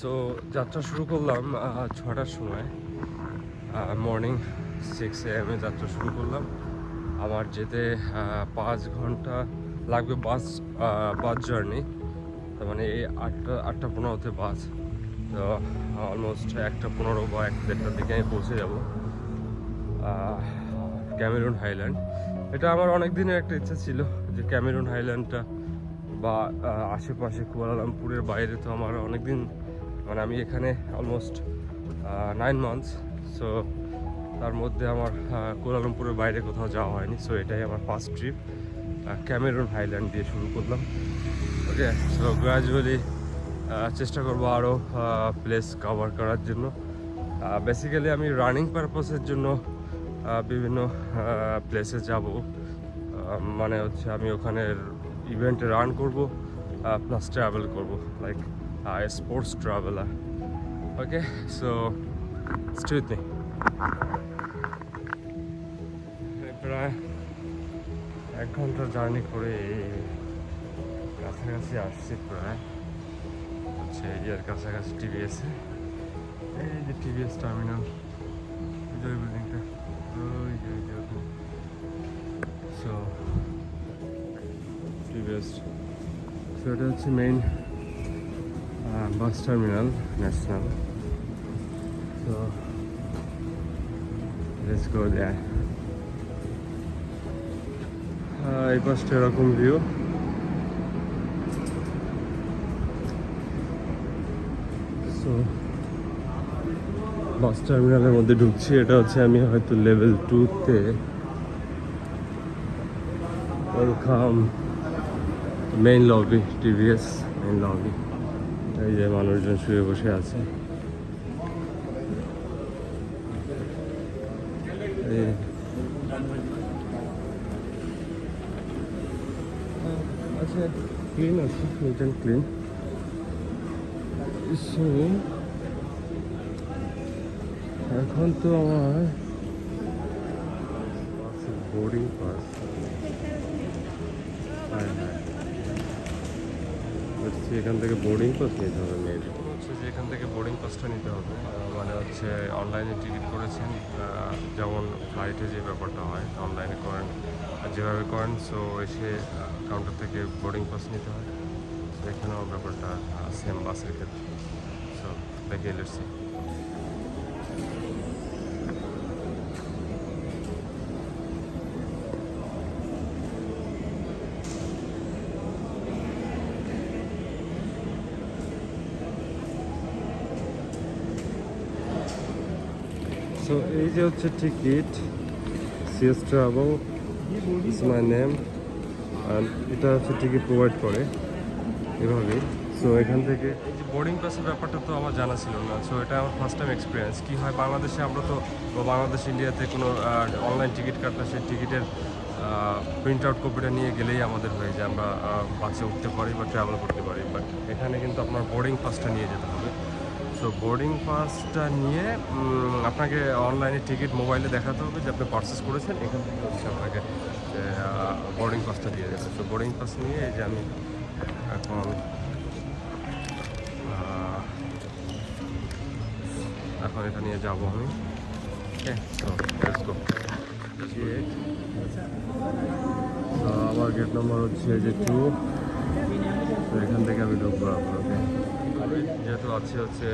So যাত্রা শুরু করলাম ছটার সময়। মর্নিং সিক্স এম এ যাত্রা শুরু করলাম। আমার যেতে পাঁচ ঘণ্টা লাগবে বাস বাস জার্নি তার মানে এই আটটা আটটা পনেরোতে বাস। তো অলমোস্ট একটা পনেরো বা এক দেড়টার দিকে আমি পৌঁছে যাব। ক্যামেরুন হাইল্যান্ড এটা আমার অনেক দিনের একটা ইচ্ছা ছিল যে ক্যামেরুন হাইল্যান্ডটা বা আশেপাশে কুয়ালালামপুরের বাইরে তো আমার অনেক দিন মানে আমি এখানে অলমোস্ট নাইন মান্থস সো তার মধ্যে আমার আহ, কুয়ালালামপুরের বাইরে কোথাও যাওয়া হয়নি সো এটাই আমার ফার্স্ট ট্রিপ ক্যামেরুন হাইল্যান্ড দিয়ে শুরু করলাম। ওকে সো গ্রাজুয়ালি চেষ্টা করব আরও প্লেস কভার করার জন্য। বেসিক্যালি আমি রানিং পারপাসের জন্য বিভিন্ন প্লেসে যাব। মানে হচ্ছে আমি ওখানে ইভেন্টে রান করব প্লাস ট্রাভেল করব like sports traveller okay so stay with me প্রায় এক ঘণ্টা জার্নি করে কাছাকাছি আসছি প্রায়। হচ্ছে এর কাছাকাছি টিভিএস এই যে টিভিএস টার্মিনাল ওই যে, ওই বিল্ডিংটা ওই যে সো টিভিএস সো এটা হচ্ছে main bus terminal, national. So let's go এই পাশটা এরকম ভিউ সো বাস টার্মিনালের মধ্যে ঢুকছি, এটা হচ্ছে আমি হয়তো লেভেল টুতে welcome main lobby TVS main lobby এই যে মানুষজন শুয়ে বসে আছে। আচ্ছা ক্লিন আছে। নিট অ্যান্ড ক্লিন সো এখন তো আমার বোর্ডিং পাস হ্যাঁ হ্যাঁ হচ্ছে এখান থেকে বোর্ডিং পাস নিতে হবে মেয়ের হচ্ছে যে এখান থেকে বোর্ডিং পাসটা নিতে হবে। মানে হচ্ছে অনলাইনে টিকিট করেছেন যেমন ফ্লাইটে যে ব্যাপারটা হয় অনলাইনে করেন। যেভাবে করেন সো এসে কাউন্টার থেকে বোর্ডিং পাস নিতে হয় এখানেও ব্যাপারটা সেম বাসের ক্ষেত্রে। সো দেখে এলেছি যে হচ্ছে ticket CS travel is my name আর এটা হচ্ছে টিকিট প্রোভাইড করে, এভাবেই। সো এখান থেকে এই যে বোর্ডিং পাসের ব্যাপারটা তো আমার জানা ছিল না সো এটা আমার ফার্স্ট টাইম এক্সপিরিয়েন্স কী হয়, বাংলাদেশে আমরা তো বাংলাদেশ ইন্ডিয়াতে কোনো অনলাইন টিকিট কাটলে সেই টিকিটের প্রিন্ট আউট কপিটা নিয়ে গেলেই আমাদের হয়ে যায়। আমরা বাসে উঠতে পারি বা ট্রাভেল করতে পারি বাট এখানে কিন্তু আপনার বোর্ডিং পাসটা নিয়ে যেতে হবে। সো বোর্ডিং পাসটা নিয়ে আপনাকে অনলাইনে টিকিট মোবাইলে দেখাতে হবে যে আপনি পারচেস করেছেন, এখান থেকে হচ্ছে আপনাকে বোর্ডিং পাসটা দিয়ে দেবে। সো বোর্ডিং পাস নিয়ে এই যে আমি এখন এখন এটা নিয়ে যাব আমি। আমার গেট নম্বর হচ্ছে যে টু তো এখান থেকে আমি ঢুকবো আপনার ওকে যেহেতু আছে হচ্ছে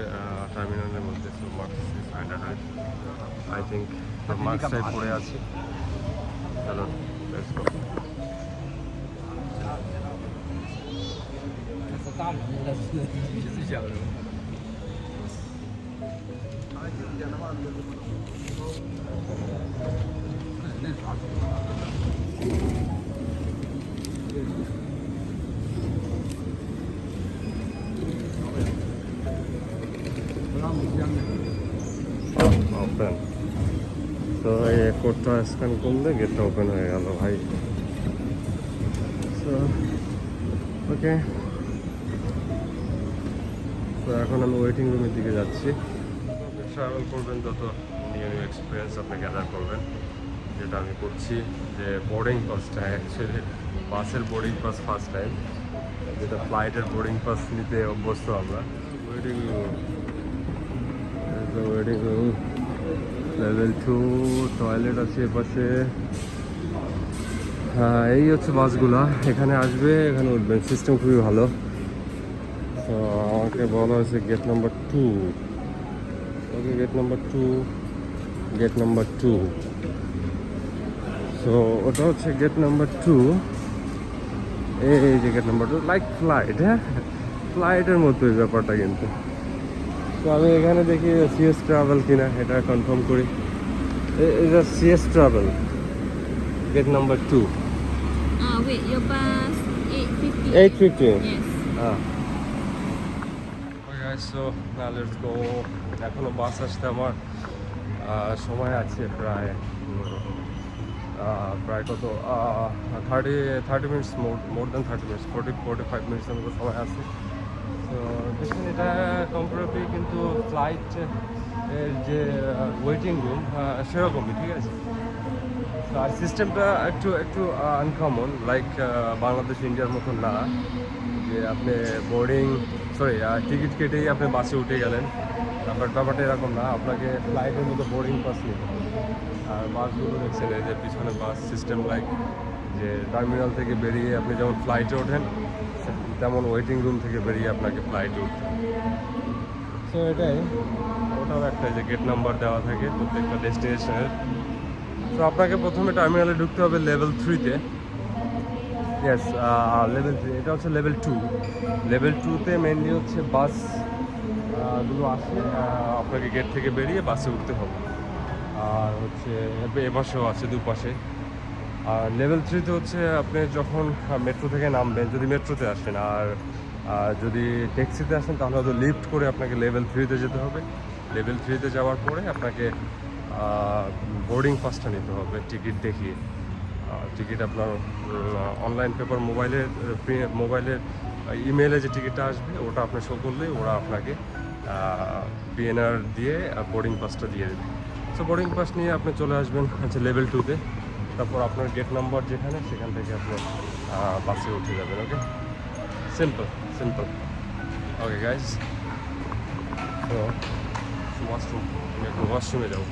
টার্মিনালের মধ্যে so marks is hundred I think মার্কসটাই পড়ে আছি। চলো লেটস গো ওপেন তো এই কোডটা স্ক্যান করলে গেটটা ওপেন হয়ে গেল ভাই। ওকে তো এখন আমি ওয়েটিং রুমের দিকে যাচ্ছি। ট্রাভেল করবেন তত নিউ নিউ এক্সপিরিয়েন্স আপনি গ্যাদার করবেন। যেটা আমি করছি যে বোর্ডিং পাসটা অ্যাকচুয়ালি বাসের বোর্ডিং পাস ফার্স্ট টাইম যেটা ফ্লাইটের বোর্ডিং পাস নিতে অভ্যস্ত আমরা। Waiting room waiting room level two toilet আছে এপাশে হ্যাঁ এই হচ্ছে বাসগুলা। এখানে আসবে, এখানে উঠবেন সিস্টেম খুবই ভালো। তো আমাকে বলা হয়েছে gate number two okay gate number two gate number two so ওটা হচ্ছে গেট নাম্বার টু এই যে gate number two like flight হ্যাঁ? ফ্লাইটের মতো ব্যাপারটা কিন্তু। তো আমি এখানে দেখি সিএস ট্রাভেল কিনা এটা কনফার্ম করি। এটা CS travel gate number two wait, your bus 850. Eight fifty. হ্যাঁ সো না লেটস গো এখনও বাস আসতে আমার সময় আছে প্রায় প্রায় কত thirty thirty minutes more more than thirty minutes forty forty five মিনিটসের মতো সময় আছে। তো দেখুন, এটা কম্পারেটিভ কিন্তু ফ্লাইট এর যে ওয়েটিং রুম সেরকমই, ঠিক আছে? আর সিস্টেমটা একটু একটু আনকমন লাইক বাংলাদেশ ইন্ডিয়ার মতন না, যে আপনি বোর্ডিং সরি টিকিট কেটেই আপনি বাসে উঠে গেলেন। তারপর ব্যাপারটা এরকম না, আপনাকে ফ্লাইটের মতো বোর্ডিং পাস নিতে আর বাসগুলো দেখছেন, এই যে পিছনে বাস সিস্টেম লাইক যে টার্মিনাল থেকে বেরিয়ে আপনি যেমন ফ্লাইটে ওঠেন তেমন ওয়েটিং রুম থেকে বেরিয়ে আপনাকে ফ্লাইটে উঠতে সো এটাই, ওটাও একটা যে গেট নাম্বার দেওয়া থাকে প্রত্যেকটা ডেস্টিনেশনের তো আপনাকে প্রথমে টার্মিনালে ঢুকতে হবে লেভেল থ্রিতে ইয়েস লেভেল থ্রি এটা হচ্ছে লেভেল টু লেভেল টুতে মেনলি হচ্ছে বাসগুলো আসে আপনাকে গেট থেকে বেরিয়ে বাসে উঠতে হবে। আর হচ্ছে, এ- এপাশেও আছে দুপাশে। আর লেভেল থ্রিতে হচ্ছে আপনি যখন মেট্রো থেকে নামবেন, যদি মেট্রোতে আসেন, আর যদি ট্যাক্সিতে আসেন, তাহলে হয়তো লিফট করে আপনাকে লেভেল থ্রিতে যেতে হবে। লেভেল থ্রিতে যাওয়ার পরে আপনাকে বোর্ডিং পাসটা নিতে হবে টিকিট দেখিয়ে। টিকিট আপনার অনলাইন পেপার মোবাইলের মোবাইলের ইমেলে যে টিকিটটা আসবে, ওটা আপনি শো করলেই ওরা আপনাকে পিএনআর দিয়ে বোর্ডিং পাসটা দিয়ে দেবে। সো বোর্ডিং পাস নিয়ে আপনি চলে আসবেন হচ্ছে লেভেল টুতে তারপর আপনার গেট নাম্বার যেখানে, সেখান থেকে আপনি বাসে উঠে যাবেন okay simple simple okay guys washroom একটু ওয়াশরুমে যাব।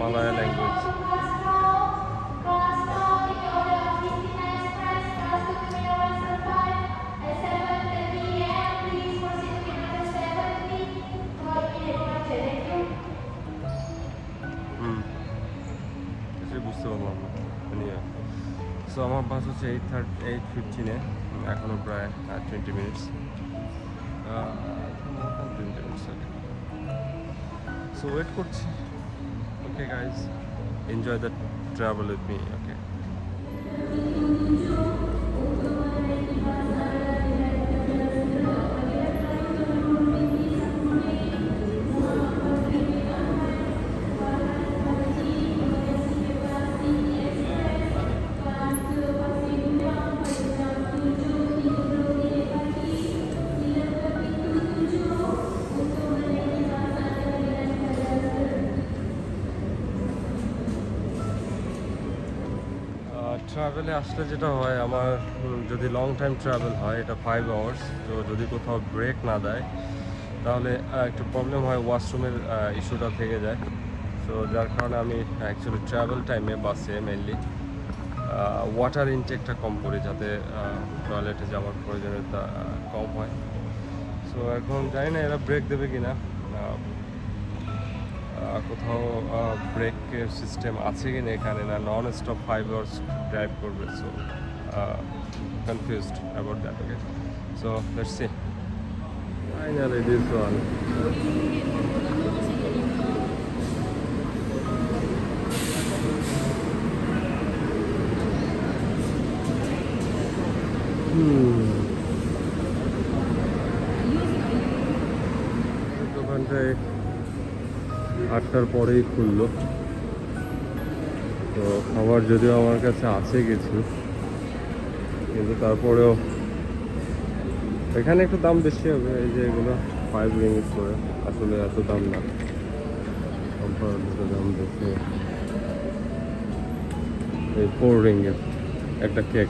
মালায়া ল্যাঙ্গুয়েজ সো আমার বাস হচ্ছে এইট থার্টি এইট ফিফটিনে এখনও প্রায় twenty minutes twenty minutes so wait করছি। Okay guys enjoy the travel with me okay ট্রাভেলে আসলে যেটা হয় আমার যদি লং টাইম ট্রাভেল হয় এটা ফাইভ আওয়ার্স তো যদি কোথাও ব্রেক না দেয় তাহলে একটু প্রবলেম হয় ওয়াশরুমের ইস্যুটা থেকে যায়। তো যার কারণে আমি অ্যাকচুয়ালি ট্রাভেল টাইমে বাসে মেনলি ওয়াটার ইনটেকটা কম করি যাতে টয়লেটে যাওয়ার প্রয়োজনীয়তা কম হয়। সো এখন জানি না এরা ব্রেক দেবে আহ, আহ, কোথাও ব্রেকের সিস্টেম আছে কিনা এখানে না non stop five hours drive করবে so confused about that okay so let's see finally this one দোকানটায় আটটার পরেই খুললো। খাবার যদিও আমার কাছে আছে কিছু, কিন্তু তারপরেও এখানে একটু দাম বেশি হবে, এই যে এগুলো ফাইভ রিঙ্গিট করে, আসলে এত দাম না। দাম বেশি। এই ফোর রিঙ্গিট একটা কেক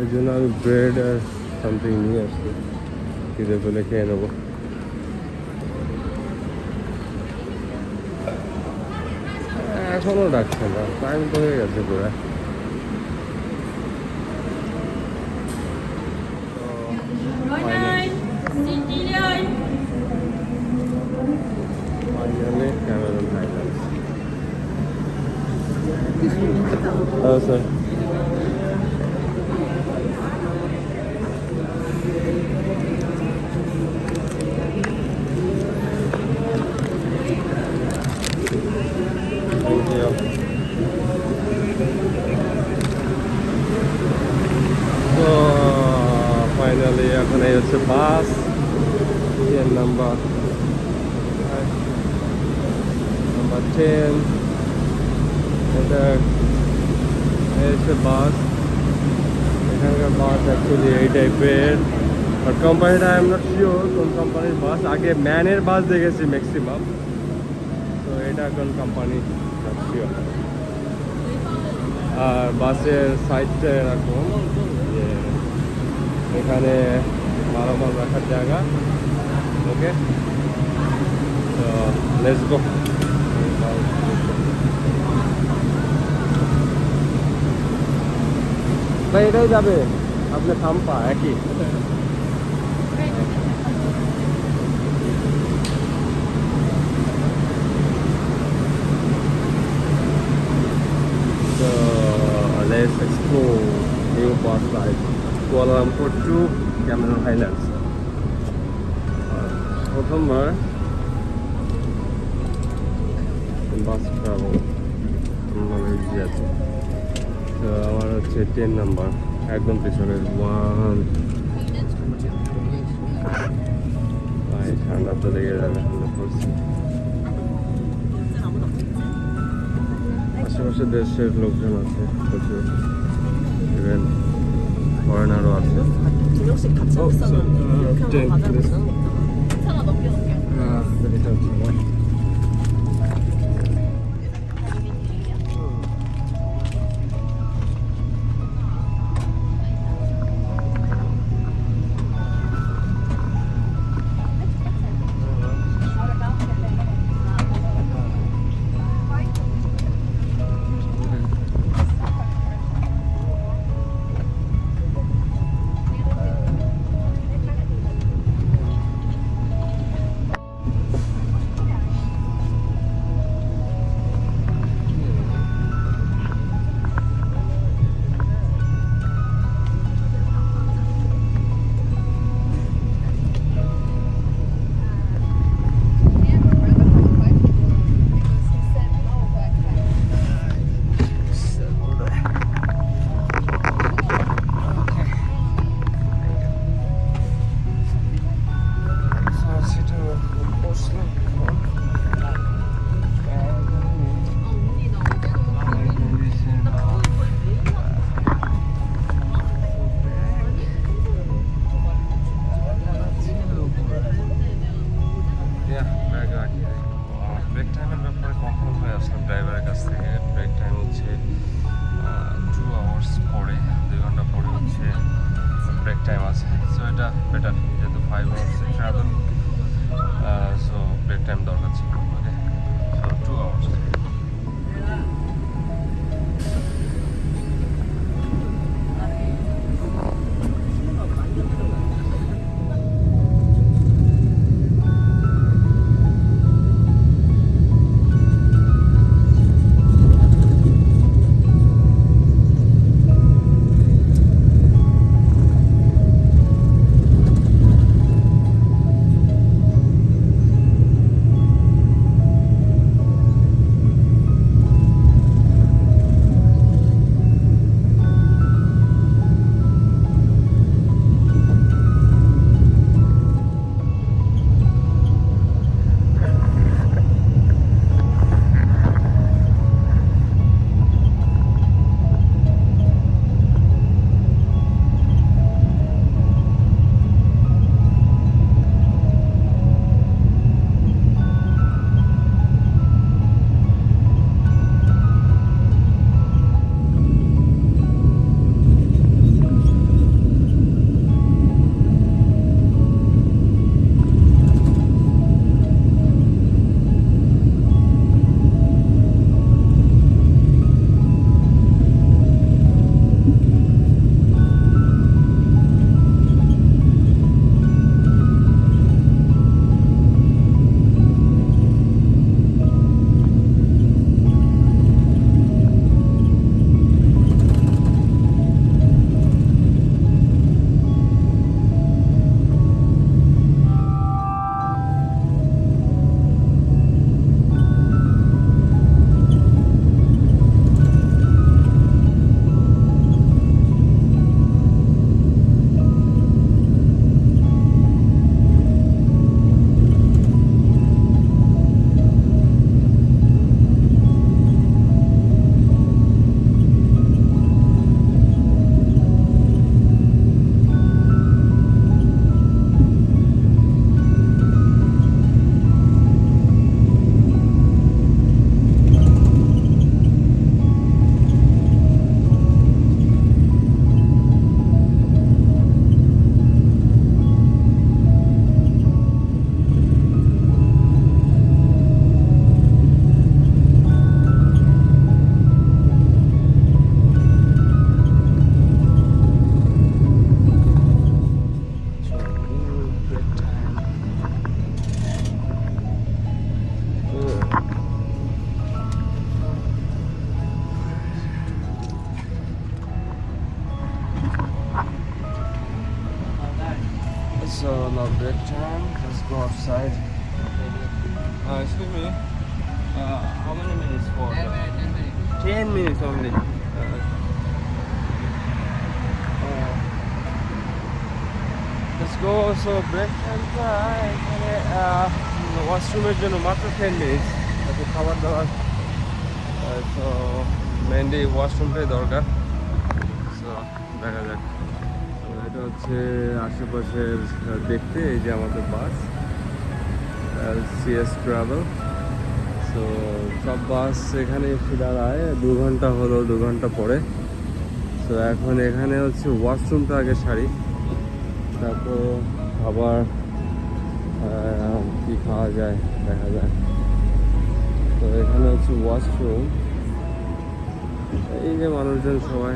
এই জন্য আমি ব্রেড আর সামথিং নিয়ে আসছি। খিদে পেলে খেয়ে নেব। এখনও ডাকছে না টাইম তো হয়ে গেছে পুরো। ফাইনালি ক্যামেরন হাইল্যান্ডস হ্যাঁ স্যার Thank you. তো ফাইনালি এখন হচ্ছে bus ten number number ten এটা হচ্ছে বাস এখানকার বাস অ্যাকচুয়ালি এই টাইপের আর কোম্পানিটা আই এম নট শিওর কোন কোম্পানির বাস আগে ম্যানের বাস দেখেছি ম্যাক্সিমাম তো এটা কোন কোম্পানি নট আর বাসের সাইডটা এরকম এখানে ভালো মাল রাখার জায়গা ওকে তো লেটস গো ভাই এটাই যাবে আপনার খাম্পা একই So let's explore new bus ride Kuala Lumpur to Highlands. Uh, প্রথমবার বাস ট্রাভেল আছে তো আমার হচ্ছে টেন নাম্বার একদম পিছনে ওয়ান ঠান্ডা তো লেগে যাবে ঠান্ডা পড়ছে। আশেপাশে দেশের লোকজন আছে প্রচুর। ইভেন ফরেনারও আছে। 두 명씩 같이 어, 합산하는 그래서, 어, 이렇게 하면 과자를 그래서. 나눠 먹자. 넘겨 넘겨. 아, 그래, 아, 네, 잘 먹어. go outside. Uh, excuse me. Uh, how many minutes for? The... Ten minutes. Ten minutes only. Uh, uh, let's go also break and try. Uh, ওয়াশরুমের জন্য মাত্র টেন মিনিটস তাতে খাবার দাবার তো মেনলি ওয়াশরুমটাই দরকার সো দেখা যাক এটা হচ্ছে আশেপাশের দেখতে এই যে আমাদের বাস সিএস ট্রাভেল তো সব বাস এখানে এসে দাঁড়ায়। দু ঘণ্টা হলো, দু ঘণ্টা পরে। তো এখন এখানে হচ্ছে ওয়াশরুমটা আগে সারি। তারপর আবার কি খাওয়া যায়, দেখা যায় তো এখানে হচ্ছে ওয়াশরুম এই যে মানুষজন সবাই।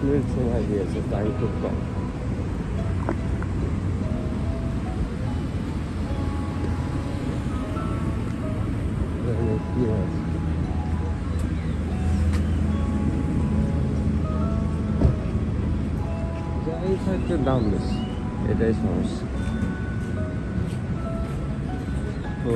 মিনিট সময় দিয়েছে টাইম খুব কম এখানে কি হয়েছে যাই থাকতে দাম বেশি এটাই সমস্যা ও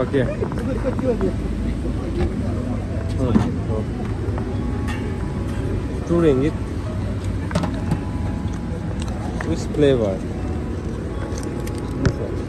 okay Touring it with flavor. Different.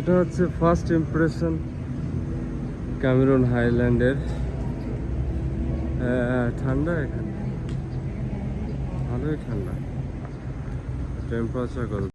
এটা হচ্ছে ফার্স্ট ইমপ্রেশন ক্যামেরন হাইল্যান্ডের ঠান্ডা এখানে। ভালোই ঠান্ডা। টেম্পারেচার কত?